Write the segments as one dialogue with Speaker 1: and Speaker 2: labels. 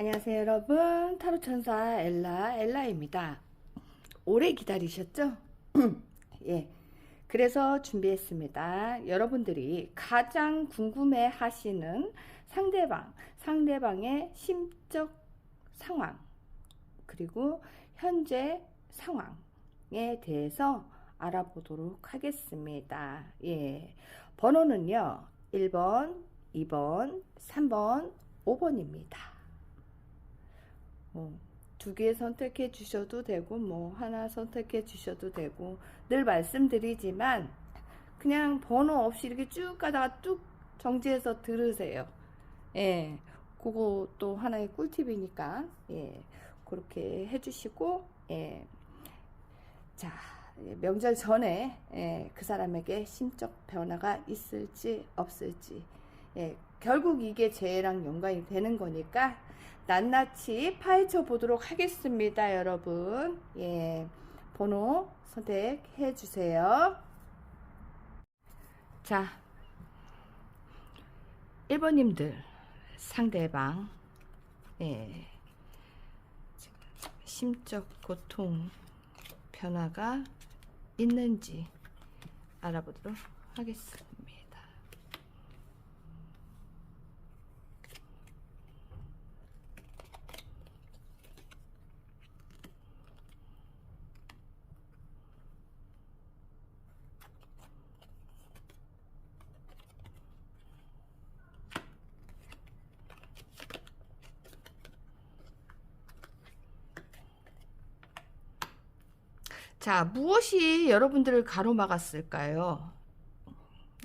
Speaker 1: 안녕하세요 여러분. 타로천사 엘라 엘라입니다. 오래 기다리셨죠? 예. 그래서 준비했습니다. 여러분들이 가장 궁금해 하시는 상대방 상대방의 심적 상황 그리고 현재 상황에 대해서 알아보도록 하겠습니다. 예. 번호는요. 1번 2번 3번 5번입니다 뭐, 두 개 선택해 주셔도 되고, 뭐, 하나 선택해 주셔도 되고, 늘 말씀드리지만, 그냥 번호 없이 이렇게 쭉 가다가 뚝 정지해서 들으세요. 예, 또 하나의 꿀팁이니까, 예, 그렇게 해 주시고, 예, 자, 예, 명절 전에, 예, 그 사람에게 심적 변화가 있을지 없을지, 예, 결국 이게 재해랑 연관이 되는 거니까, 낱낱이 파헤쳐 보도록 하겠습니다, 여러분. 예, 번호 선택해 주세요. 자, 1번님들, 상대방, 예, 심적 고통 변화가 있는지 알아보도록 하겠습니다. 자, 무엇이 여러분들을 가로막았을까요?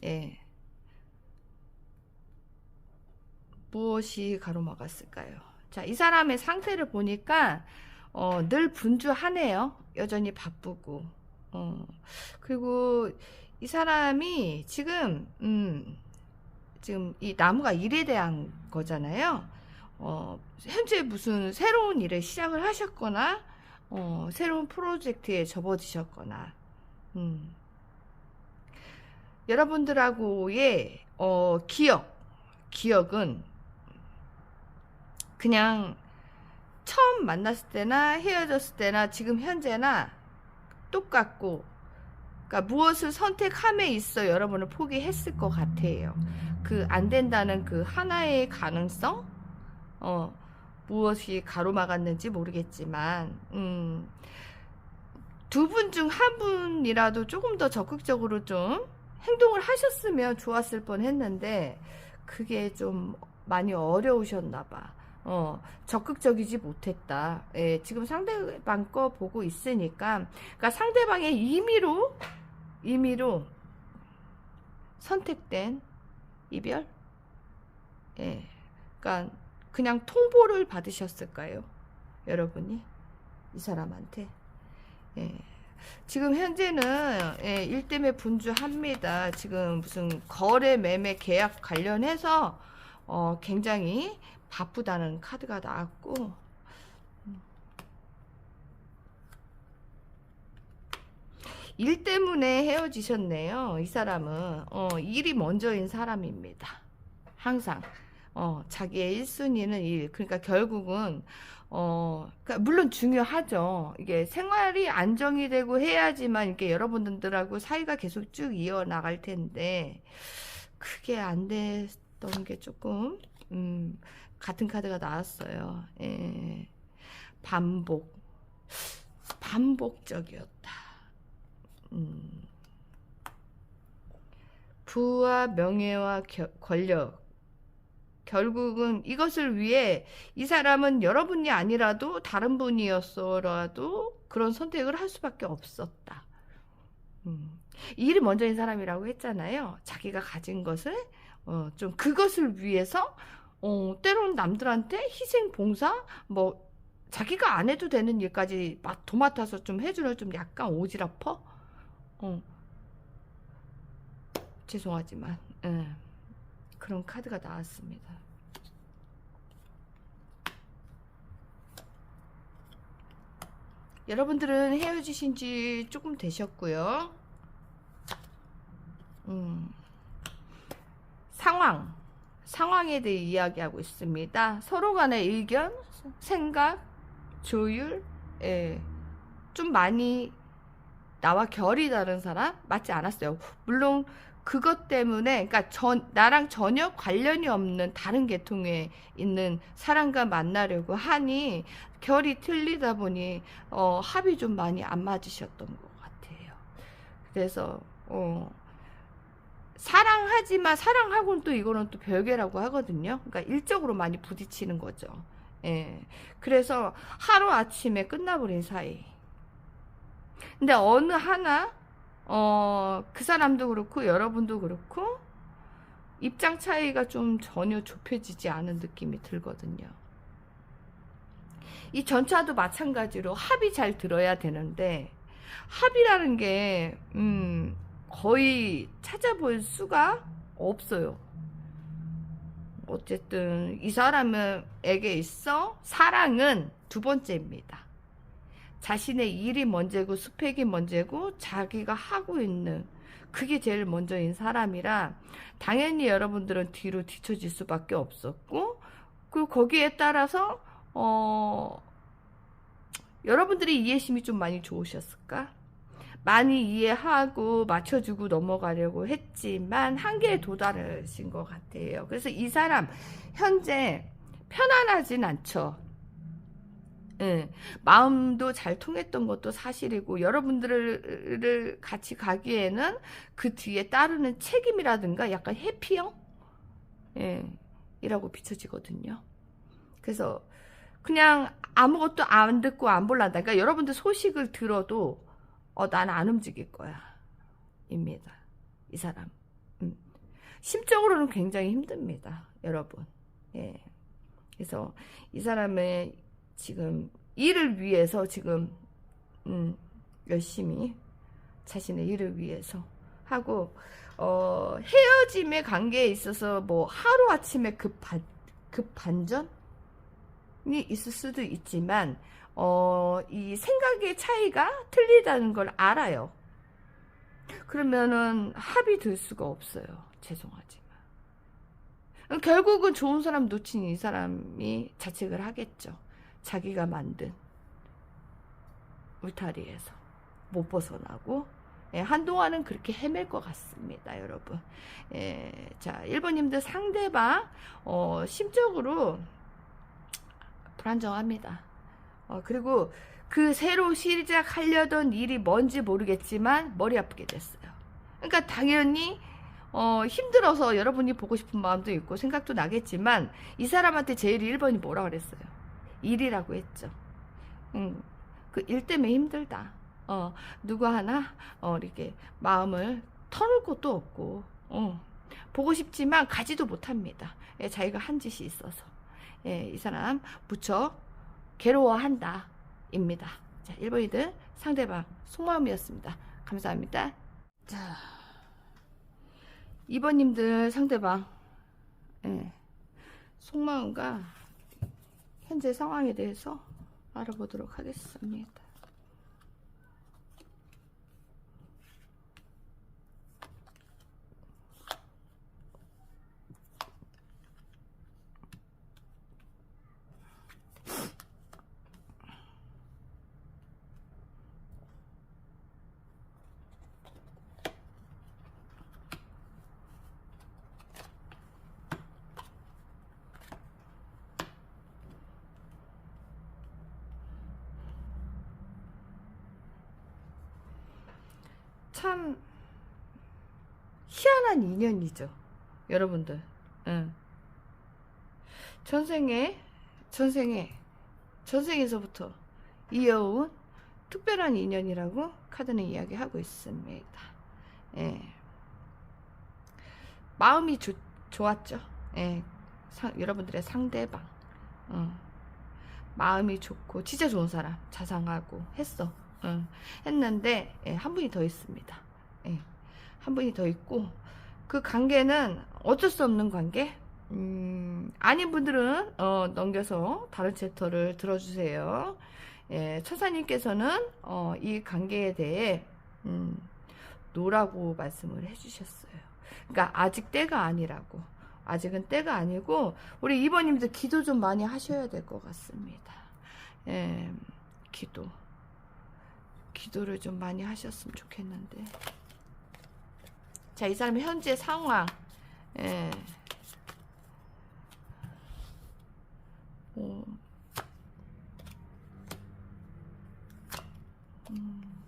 Speaker 1: 예. 무엇이 가로막았을까요? 자, 이 사람의 상태를 보니까 어, 늘 분주하네요. 여전히 바쁘고. 어, 그리고 이 사람이 지금 음, 지금 이 나무가 일에 대한 거잖아요. 어, 현재 무슨 새로운 일을 시작을 하셨거나 어, 새로운 프로젝트에 접어드셨거나, 음. 여러분들하고의 어, 기억, 기억은 그냥 처음 만났을 때나 헤어졌을 때나 지금 현재나 똑같고, 그러니까 무엇을 선택함에 있어 여러분을 포기했을 것 같아요. 그 안 된다는 그 하나의 가능성, 어, 무엇이 가로막았는지 모르겠지만, 음, 두 분 중 한 분이라도 조금 더 적극적으로 좀 행동을 하셨으면 좋았을 뻔 했는데, 그게 좀 많이 어려우셨나 봐. 어, 적극적이지 못했다. 예, 지금 상대방 거 보고 있으니까, 그러니까 상대방의 임의로, 임의로 선택된 이별? 예, 그러니까 그냥 통보를 받으셨을까요? 여러분이 이 사람한테 예. 지금 현재는 예, 일 때문에 분주합니다. 지금 무슨 거래 매매 계약 관련해서 어, 굉장히 바쁘다는 카드가 나왔고 일 때문에 헤어지셨네요. 이 사람은 어, 일이 먼저인 사람입니다. 항상 어, 자기의 1순위는 일. 그러니까 결국은, 어, 그러니까 물론 중요하죠. 이게 생활이 안정이 되고 해야지만 이렇게 여러분들하고 사이가 계속 쭉 이어나갈 텐데, 그게 안 됐던 게 조금, 음, 같은 카드가 나왔어요. 예. 반복. 반복적이었다. 음. 부와 명예와 겨, 권력. 결국은 이것을 위해 이 사람은 여러분이 아니라도 다른 분이었어라도 그런 선택을 할 수밖에 없었다. 음. 일이 먼저인 사람이라고 했잖아요. 자기가 가진 것을 어, 좀 그것을 위해서 어, 때로는 남들한테 희생 봉사 뭐 자기가 안 해도 되는 일까지 막 도맡아서 좀 해주는 좀 약간 오지랖퍼. 어. 죄송하지만. 예. 그런 카드가 나왔습니다. 여러분들은 헤어지신 지 조금 되셨고요. 음, 상황. 상황에 대해 이야기하고 있습니다. 서로 간의 의견, 생각, 조율, 예, 좀 많이 나와 결이 다른 사람 맞지 않았어요. 물론 그것 때문에 그러니까 전 나랑 전혀 관련이 없는 다른 계통에 있는 사람과 만나려고 하니 결이 틀리다 보니 어, 합이 좀 많이 안 맞으셨던 것 같아요. 그래서 어, 사랑하지만 사랑하고는 또 이거는 또 별개라고 하거든요. 그러니까 일적으로 많이 부딪히는 거죠. 예. 그래서 하루 아침에 끝나버린 사이. 근데 어느 하나 어, 그 사람도 그렇고 여러분도 그렇고 입장 차이가 좀 전혀 좁혀지지 않은 느낌이 들거든요. 이 전차도 마찬가지로 합이 잘 들어야 되는데 합이라는 게 음, 거의 찾아볼 수가 없어요. 어쨌든 이 사람에게 있어 사랑은 두 번째입니다. 자신의 일이 먼저고 스펙이 먼저고 자기가 하고 있는 그게 제일 먼저인 사람이라 당연히 여러분들은 뒤로 뒤처질 수밖에 없었고 그리고 거기에 따라서 어 여러분들이 이해심이 좀 많이 좋으셨을까? 많이 이해하고 맞춰주고 넘어가려고 했지만 한계에 도달하신 것 같아요. 그래서 이 사람 현재 편안하진 않죠. 예, 마음도 잘 통했던 것도 사실이고 여러분들을 같이 가기에는 그 뒤에 따르는 책임이라든가 약간 해피형 예, 이라고 비춰지거든요. 그래서 그냥 아무것도 안 듣고 안 볼란다. 그러니까 여러분들 소식을 들어도 어, 나는 안 움직일 거야. 입니다. 이 사람. 음. 심적으로는 굉장히 힘듭니다. 여러분. 예. 그래서 이 사람의 지금 일을 위해서 지금 음, 열심히 자신의 일을 위해서 하고 어, 헤어짐의 관계에 있어서 뭐 하루 아침에 급, 반, 급 반전이 있을 수도 있지만 어, 이 생각의 차이가 틀리다는 걸 알아요. 그러면은 합이 될 수가 없어요. 죄송하지만. 결국은 좋은 사람 놓친 이 사람이 자책을 하겠죠. 자기가 만든 울타리에서 못 벗어나고 예, 한동안은 그렇게 헤맬 것 같습니다, 여러분. 예, 자, 1번님들 상대방 어, 심적으로 불안정합니다. 어, 그리고 그 새로 시작하려던 일이 뭔지 모르겠지만 머리 아프게 됐어요. 그러니까 당연히 어, 힘들어서 여러분이 보고 싶은 마음도 있고 생각도 나겠지만 이 사람한테 제일 1번이 뭐라 그랬어요? 일이라고 했죠. 음, 그일 때문에 힘들다. 어, 누구 하나 어, 이렇게 마음을 털을 것도 없고 어, 보고 싶지만 가지도 못합니다. 예, 자기가 한 짓이 있어서 예, 이 사람 무척 괴로워한다. 입니다. 자, 1번이들 상대방 속마음이었습니다. 감사합니다. 자, 2번님들 상대방 예, 속마음과 현재 상황에 대해서 알아보도록 하겠습니다. 참 희한한 인연이죠. 여러분들. 응. 전생에 전생에 전생에서부터 이어온 특별한 인연이라고 카드는 이야기하고 있습니다. 예. 마음이 조, 좋았죠. 예. 사, 여러분들의 상대방. 어. 마음이 좋고 진짜 좋은 사람 자상하고 했어. 응, 했는데 예, 한 분이 더 있습니다. 예, 한 분이 더 있고 그 관계는 어쩔 수 없는 관계. 음, 아닌 분들은 어, 넘겨서 다른 챕터를 들어주세요. 예, 천사님께서는 어, 이 관계에 대해 음, 노라고 말씀을 해주셨어요. 그러니까 아직 때가 아니라고. 아직은 때가 아니고 우리 이번님들 기도 좀 많이 하셔야 될 것 같습니다. 예, 기도. 기도를 좀 많이 하셨으면 좋겠는데. 자, 이 사람의 현재 상황. 예. 어. 음,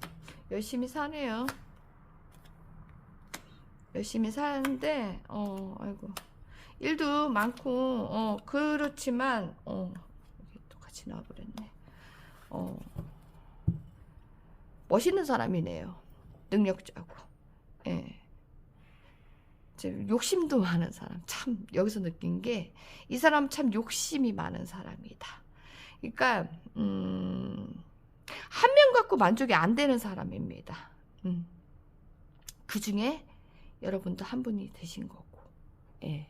Speaker 1: 열심히 사네요. 열심히 사는데, 어, 아이고. 일도 많고, 어, 그렇지만, 어, 여기 똑같이 나와버렸네. 어, 멋있는 사람이네요. 능력자고. 예. 욕심도 많은 사람. 참, 여기서 느낀 게, 이 사람 참 욕심이 많은 사람이다. 그러니까, 음, 한 명 갖고 만족이 안 되는 사람입니다. 음. 그 중에 여러분도 한 분이 되신 거고, 예.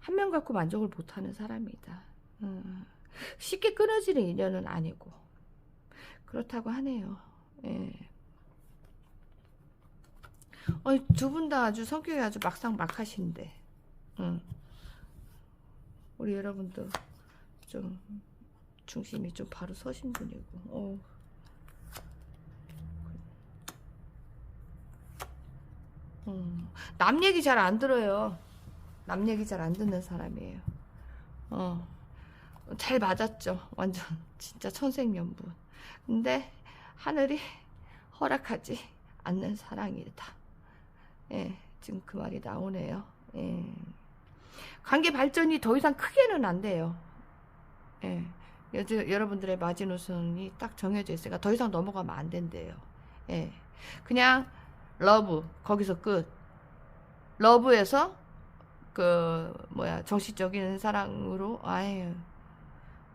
Speaker 1: 한 명 갖고 만족을 못 하는 사람이다. 음. 쉽게 끊어지는 인연은 아니고, 그렇다고 하네요. 예. 두분 다 아주 성격이 아주 막상 막하신데, 응. 우리 여러분도 좀 중심이 좀 바로 서신 분이고, 어. 음, 남 얘기 잘 안 들어요. 남 얘기 잘 안 듣는 사람이에요. 어, 잘 맞았죠. 완전 진짜 천생연분. 근데 하늘이 허락하지 않는 사랑이다. 예, 지금 그 말이 나오네요. 예. 관계 발전이 더 이상 크게는 안 돼요. 예. 여, 러분들의 마지노선이 딱 정해져 있으니까 더 이상 넘어가면 안 된대요. 예. 그냥 러브 거기서 끝. 러브에서 그 뭐야 정신적인 사랑으로 아유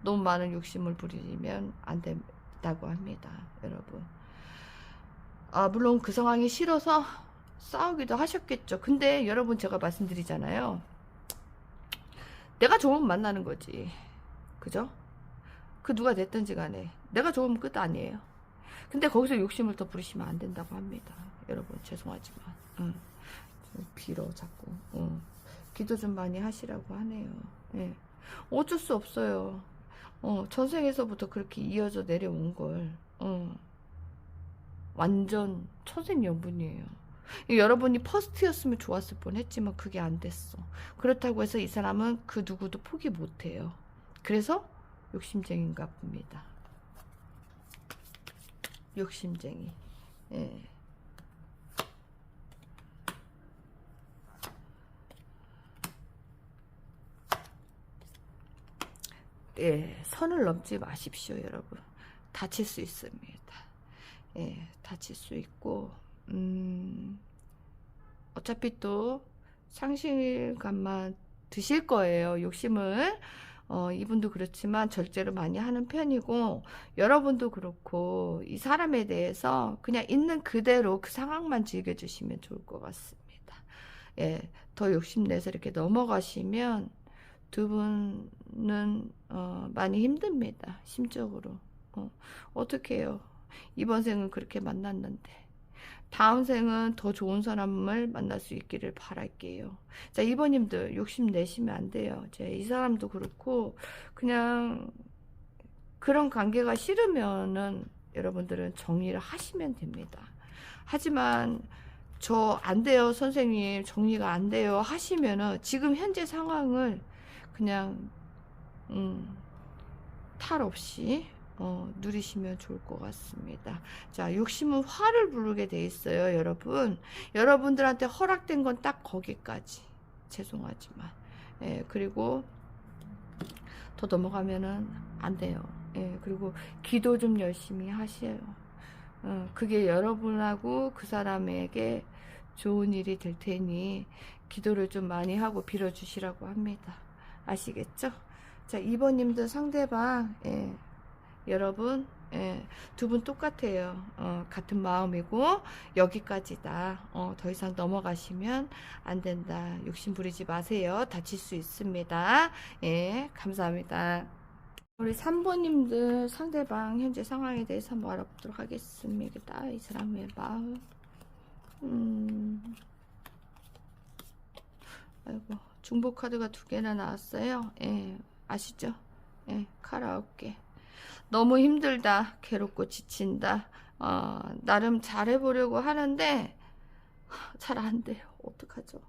Speaker 1: 너무 많은 욕심을 부리면 안 된다 고 합니다, 여러분. 아 물론 그 상황이 싫어서 싸우기도 하셨겠죠. 근데 여러분 제가 말씀드리잖아요. 내가 좋으면 만나는 거지. 그죠? 그 누가 됐든지 간에 내가 좋으면 끝 아니에요. 근데 거기서 욕심을 더 부리시면 안 된다고 합니다. 여러분 죄송하지만 응. 빌어 자꾸 응. 기도 좀 많이 하시라고 하네요. 예. 어쩔 수 없어요. 어, 전생에서부터 그렇게 이어져 내려온 걸 어. 완전 천생연분이에요. 여러분이 퍼스트였으면 좋았을 뻔 했지만 그게 안 됐어. 그렇다고 해서 이 사람은 그 누구도 포기 못 해요. 그래서 욕심쟁인가 봅니다. 욕심쟁이. 예. 예, 선을 넘지 마십시오, 여러분. 다칠 수 있습니다. 예, 다칠 수 있고, 음, 어차피 또 상실감만 드실 거예요. 욕심을. 어, 이분도 그렇지만 절제를 많이 하는 편이고, 여러분도 그렇고, 이 사람에 대해서 그냥 있는 그대로 그 상황만 즐겨주시면 좋을 것 같습니다. 예, 더 욕심내서 이렇게 넘어가시면 두 분 은, 어, 많이 힘듭니다. 심적으로. 어, 어떻게 해요? 이번 생은 그렇게 만났는데. 다음 생은 더 좋은 사람을 만날 수 있기를 바랄게요. 자, 이번님들 욕심 내시면 안 돼요. 제 이 사람도 그렇고 그냥 그런 관계가 싫으면은 여러분들은 정리를 하시면 됩니다. 하지만 저 안 돼요, 선생님. 정리가 안 돼요. 하시면은 지금 현재 상황을 그냥 음, 탈 없이 어, 누리시면 좋을 것 같습니다. 자, 욕심은 화를 부르게 돼 있어요, 여러분. 여러분들한테 허락된 건 딱 거기까지. 죄송하지만. 예, 그리고 더 넘어가면은 안 돼요. 예, 그리고 기도 좀 열심히 하세요. 어, 그게 여러분하고 그 사람에게 좋은 일이 될 테니 기도를 좀 많이 하고 빌어주시라고 합니다. 아시겠죠? 자, 2번님도 상대방, 예, 여러분 예, 두 분 똑같아요. 어, 같은 마음이고 여기까지다. 어, 더 이상 넘어가시면 안 된다. 욕심 부리지 마세요. 다칠 수 있습니다. 예, 감사합니다. 우리 3번님들 상대방 현재 상황에 대해서 한번 알아보도록 하겠습니다. 이 사람의 마음. 음, 아이고 중복 카드가 두 개나 나왔어요. 예, 아시죠? 예, 카라오케. 너무 힘들다. 괴롭고 지친다. 어, 나름 잘해보려고 하는데 잘 안 돼요. 어떡하죠?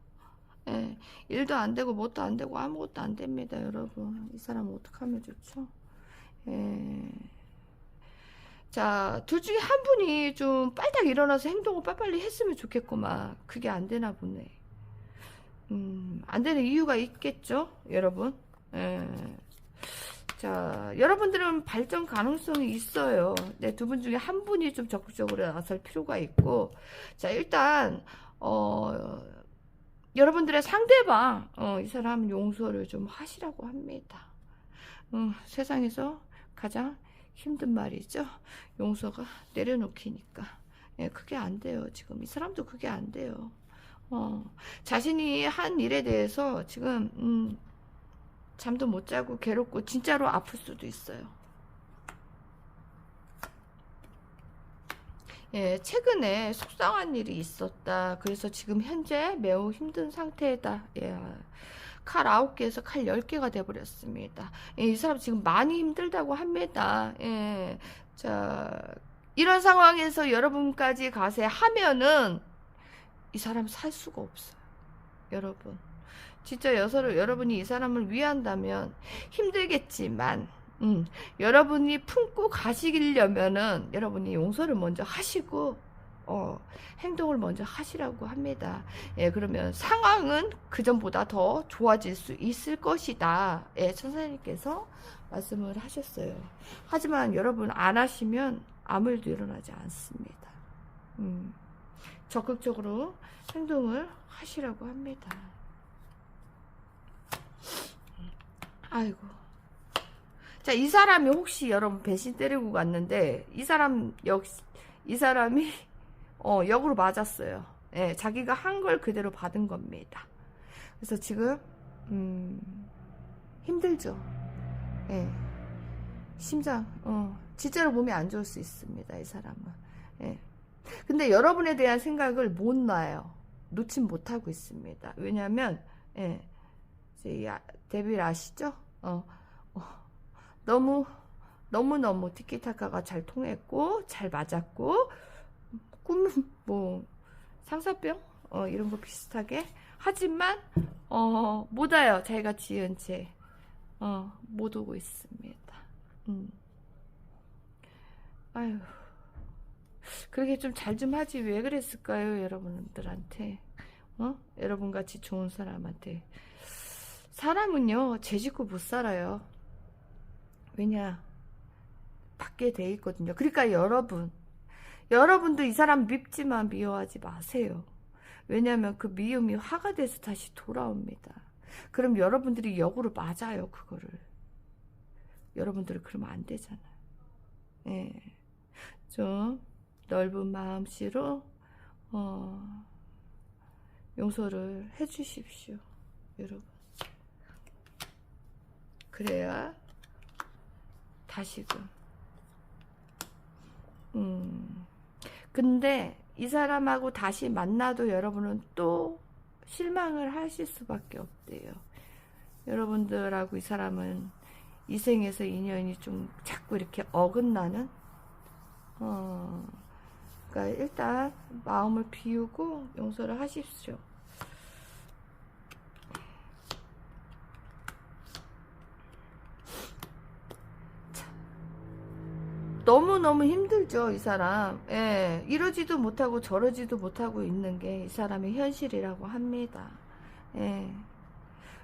Speaker 1: 예, 일도 안 되고 뭣도 안 되고 아무것도 안 됩니다, 여러분. 이 사람 어떡하면 좋죠? 예. 자, 둘 중에 한 분이 좀 빨딱 일어나서 행동을 빨리빨리 했으면 좋겠구만. 그게 안 되나 보네. 음, 안 되는 이유가 있겠죠, 여러분? 예. 자, 여러분들은 발전 가능성이 있어요. 네, 두 분 중에 한 분이 좀 적극적으로 나설 필요가 있고, 자, 일단, 어, 여러분들의 상대방, 어, 이 사람 용서를 좀 하시라고 합니다. 음, 세상에서 가장 힘든 말이죠. 용서가 내려놓기니까. 예, 그게 안 돼요. 지금 이 사람도 그게 안 돼요. 어, 자신이 한 일에 대해서 지금, 음, 잠도 못 자고 괴롭고 진짜로 아플 수도 있어요. 예, 최근에 속상한 일이 있었다. 그래서 지금 현재 매우 힘든 상태다. 예. 칼 9개에서 칼 10개가 돼버렸습니다. 예, 이 사람 지금 많이 힘들다고 합니다. 예. 자, 이런 상황에서 여러분까지 가세 하면은 이 사람 살 수가 없어요. 여러분. 진짜 여서를 여러분이 이 사람을 위한다면 힘들겠지만 음, 여러분이 품고 가시려면은 여러분이 용서를 먼저 하시고 어, 행동을 먼저 하시라고 합니다. 예, 그러면 상황은 그 전보다 더 좋아질 수 있을 것이다. 예, 천사님께서 말씀을 하셨어요. 하지만 여러분 안 하시면 아무 일도 일어나지 않습니다. 음, 적극적으로 행동을 하시라고 합니다. 아이고. 자, 이 사람이 혹시 여러분 배신 때리고 갔는데, 이 사람, 역시, 이 사람이, 어, 역으로 맞았어요. 예, 자기가 한 걸 그대로 받은 겁니다. 그래서 지금, 음, 힘들죠. 예. 심장, 어, 진짜로 몸이 안 좋을 수 있습니다, 이 사람은. 예. 근데 여러분에 대한 생각을 못 놔요. 놓진 못하고 있습니다. 왜냐면, 예. 이제 아, 데뷔를 아시죠? 어, 어, 너무 너무 너무 티키타카가 잘 통했고 잘 맞았고 꿈은 뭐 상사병? 어, 이런 거 비슷하게? 하지만 어, 못 와요. 자기가 지은 채. 어, 못 오고 있습니다. 음. 아유 그렇게 좀 잘좀 하지. 왜 그랬을까요 여러분들한테? 어? 여러분 같이 좋은 사람한테 사람은요, 제 짓고 못 살아요. 왜냐, 받게 돼 있거든요. 그러니까 여러분, 여러분도 이 사람 밉지만 미워하지 마세요. 왜냐면 그 미움이 화가 돼서 다시 돌아옵니다. 그럼 여러분들이 역으로 맞아요, 그거를. 여러분들이 그러면 안 되잖아요. 예. 좀 넓은 마음씨로, 어, 용서를 해 주십시오, 여러분. 그래야 다시금. 음. 근데 이 사람하고 다시 만나도 여러분은 또 실망을 하실 수밖에 없대요. 여러분들하고 이 사람은 이 생에서 인연이 좀 자꾸 이렇게 어긋나는? 어. 그러니까 일단 마음을 비우고 용서를 하십시오 너무너무 힘들죠, 이 사람. 예, 이러지도 못하고 저러지도 못하고 있는 게 이 사람의 현실이라고 합니다. 예.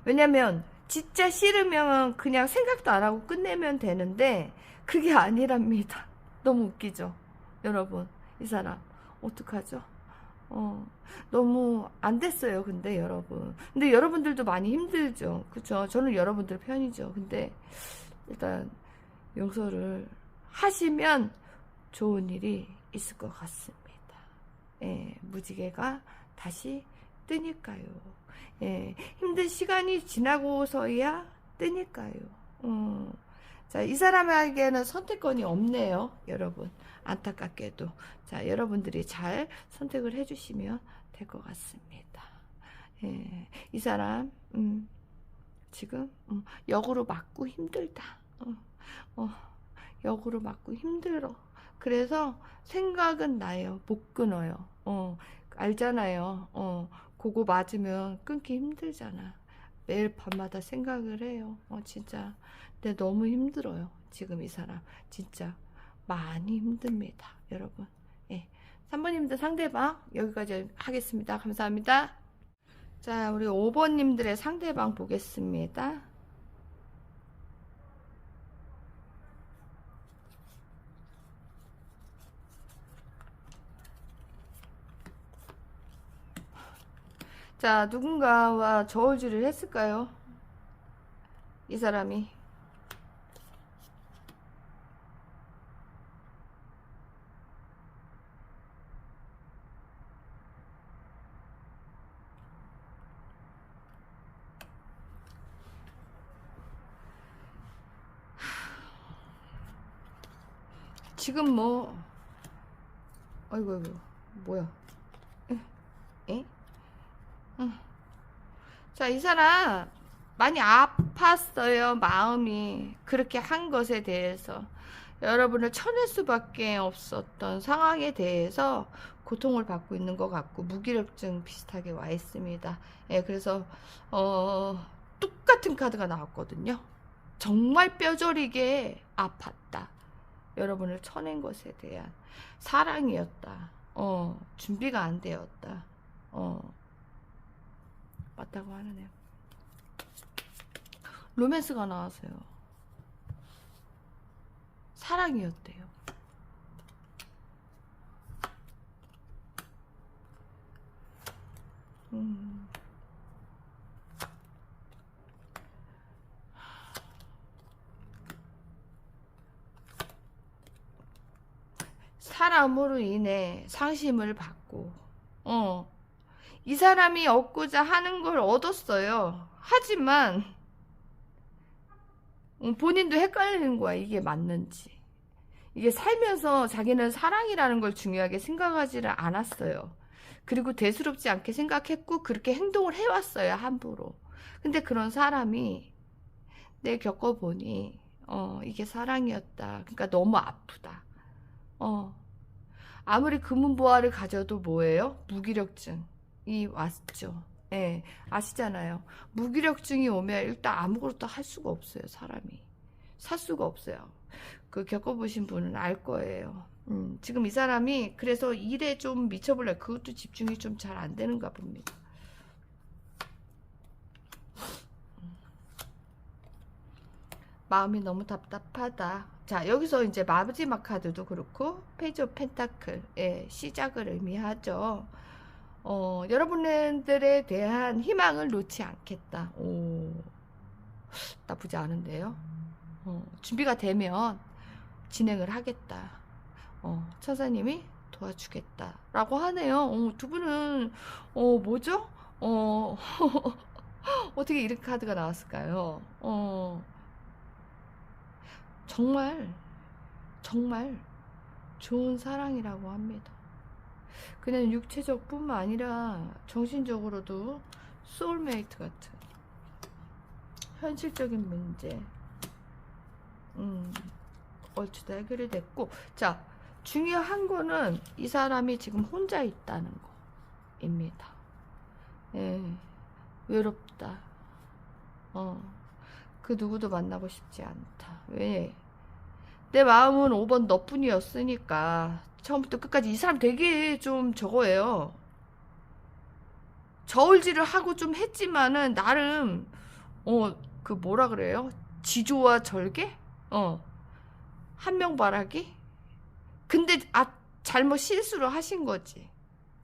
Speaker 1: 왜냐면, 진짜 싫으면 그냥 생각도 안 하고 끝내면 되는데, 그게 아니랍니다. 너무 웃기죠? 여러분, 이 사람. 어떡하죠? 어, 너무 안 됐어요, 근데 여러분. 근데 여러분들도 많이 힘들죠. 그쵸? 저는 여러분들 편이죠. 근데, 일단, 용서를 하시면 좋은 일이 있을 것 같습니다. 예, 무지개가 다시 뜨니까요. 예, 힘든 시간이 지나고서야 뜨니까요. 음, 자, 이 사람에게는 선택권이 없네요, 여러분. 안타깝게도. 자, 여러분들이 잘 선택을 해주시면 될 것 같습니다. 예, 이 사람 음, 지금 음, 역으로 맞고 힘들다. 어, 어, 역으로 맞고 힘들어. 그래서 생각은 나요. 못 끊어요. 어, 알잖아요. 어, 그거 맞으면 끊기 힘들잖아. 매일 밤마다 생각을 해요. 어, 진짜. 근데 너무 힘들어요. 지금 이 사람. 진짜 많이 힘듭니다. 여러분. 예. 3번님들 상대방 여기까지 하겠습니다. 감사합니다. 자, 우리 5번님들의 상대방 보겠습니다. 자, 누군가와 저울질을 했을까요? 이 사람이. 지금 뭐, 아이고, 아이고, 뭐야. 에? 에? 응. 자, 이 사람 많이 아팠어요, 마음이. 그렇게 한 것에 대해서. 여러분을 쳐낼 수밖에 없었던 상황에 대해서 고통을 받고 있는 것 같고, 무기력증 비슷하게 와 있습니다. 예, 그래서, 어, 똑같은 카드가 나왔거든요. 정말 뼈저리게 아팠다. 여러분을 쳐낸 것에 대한 사랑이었다. 어, 준비가 안 되었다. 어, 맞다고 하네요. 로맨스가 나왔어요. 사랑이었대요. 음. 사람으로 인해 상심을 받고, 어, 이 사람이 얻고자 하는 걸 얻었어요. 하지만 음, 본인도 헷갈리는 거야. 이게 맞는지. 이게 살면서 자기는 사랑이라는 걸 중요하게 생각하지를 않았어요. 그리고 대수롭지 않게 생각했고 그렇게 행동을 해왔어요. 함부로. 근데 그런 사람이 내 겪어보니 어, 이게 사랑이었다. 그러니까 너무 아프다. 어. 아무리 금은보화를 가져도 뭐예요? 무기력증. 이 왔죠. 예, 아시잖아요. 무기력증이 오면 일단 아무것도 할 수가 없어요, 사람이. 살 수가 없어요. 그 겪어보신 분은 알 거예요. 음, 지금 이 사람이 그래서 일에 좀 미쳐볼래. 그것도 집중이 좀 잘 안 되는가 봅니다. 마음이 너무 답답하다. 자, 여기서 이제 마지막 카드도 그렇고, 페이지 오브 펜타클의 시작을 의미하죠. 어, 여러분들에 대한 희망을 놓지 않겠다. 오, 나쁘지 않은데요. 어, 준비가 되면 진행을 하겠다. 어, 천사님이 도와주겠다. 라고 하네요. 어, 두 분은, 어, 뭐죠? 어, 어떻게 이런 카드가 나왔을까요? 어, 정말, 정말 좋은 사랑이라고 합니다. 그냥 육체적 뿐만 아니라 정신적으로도 소울메이트 같은 현실적인 문제. 음, 얼추 다 해결이 됐고. 자 중요한 거는 이 사람이 지금 혼자 있다는 거입니다. 예, 외롭다. 어, 그 누구도 만나고 싶지 않다. 왜? 내 마음은 5번 너뿐이었으니까 처음부터 끝까지 이 사람 되게 좀 저거예요. 저울질을 하고 좀 했지만은 나름 어 그 뭐라 그래요? 지조와 절개? 어. 한명 바라기? 근데 아 잘못 실수를 하신 거지.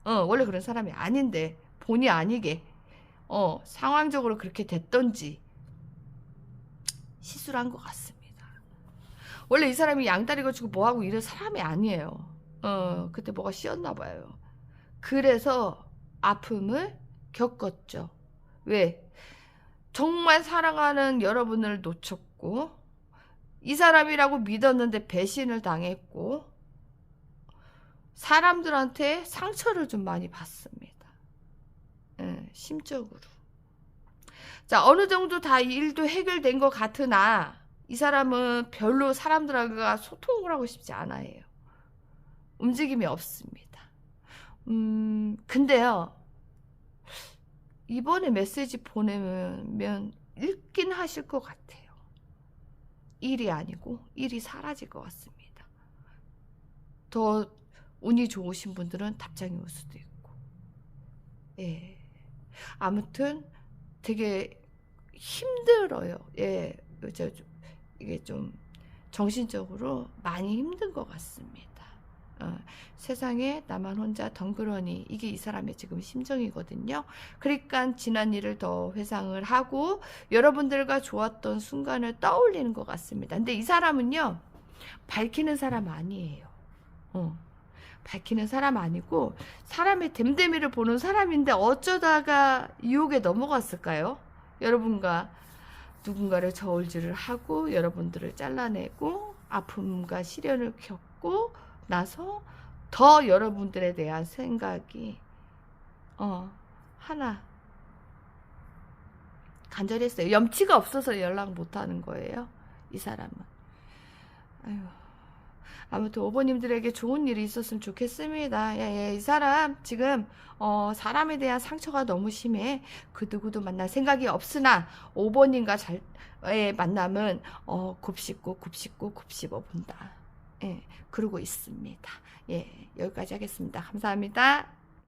Speaker 1: 어, 원래 그런 사람이 아닌데 본의 아니게 어, 상황적으로 그렇게 됐던지 실수를 한 것 같습니다. 원래 이 사람이 양다리 걸치고 뭐하고 이런 사람이 아니에요. 어, 그때 뭐가 씌었나 봐요. 그래서 아픔을 겪었죠. 왜? 정말 사랑하는 여러분을 놓쳤고, 이 사람이라고 믿었는데 배신을 당했고, 사람들한테 상처를 좀 많이 받습니다. 예, 심적으로. 자, 어느 정도 다 일도 해결된 것 같으나 이 사람은 별로 사람들과 소통을 하고 싶지 않아요. 움직임이 없습니다. 음, 근데요. 이번에 메시지 보내면 읽긴 하실 것 같아요. 일이 아니고 일이 사라질 것 같습니다. 더 운이 좋으신 분들은 답장이 올 수도 있고. 예. 아무튼 되게 힘들어요. 예. 이게 좀 정신적으로 많이 힘든 것 같습니다. 어, 세상에 나만 혼자 덩그러니 이게 이 사람의 지금 심정이거든요. 그러니까 지난 일을 더 회상을 하고 여러분들과 좋았던 순간을 떠올리는 것 같습니다. 근데 이 사람은요 밝히는 사람 아니에요. 어. 밝히는 사람 아니고 사람의 됨됨이를 보는 사람인데 어쩌다가 유혹에 넘어갔을까요? 여러분과 누군가를 저울질을 하고 여러분들을 잘라내고 아픔과 시련을 겪고 나서 더 여러분들에 대한 생각이 어 하나 간절했어요. 염치가 없어서 연락 못 하는 거예요. 이 사람은. 아유. 아무튼 오버님들에게 좋은 일이 있었으면 좋겠습니다. 예, 예, 이 사람 지금 어, 사람에 대한 상처가 너무 심해. 그 누구도 만날 생각이 없으나 오버님과 잘의 만남은 어, 곱씹고 곱씹고 곱씹어 본다. 예, 그러고 있습니다. 예, 여기까지 하겠습니다. 감사합니다.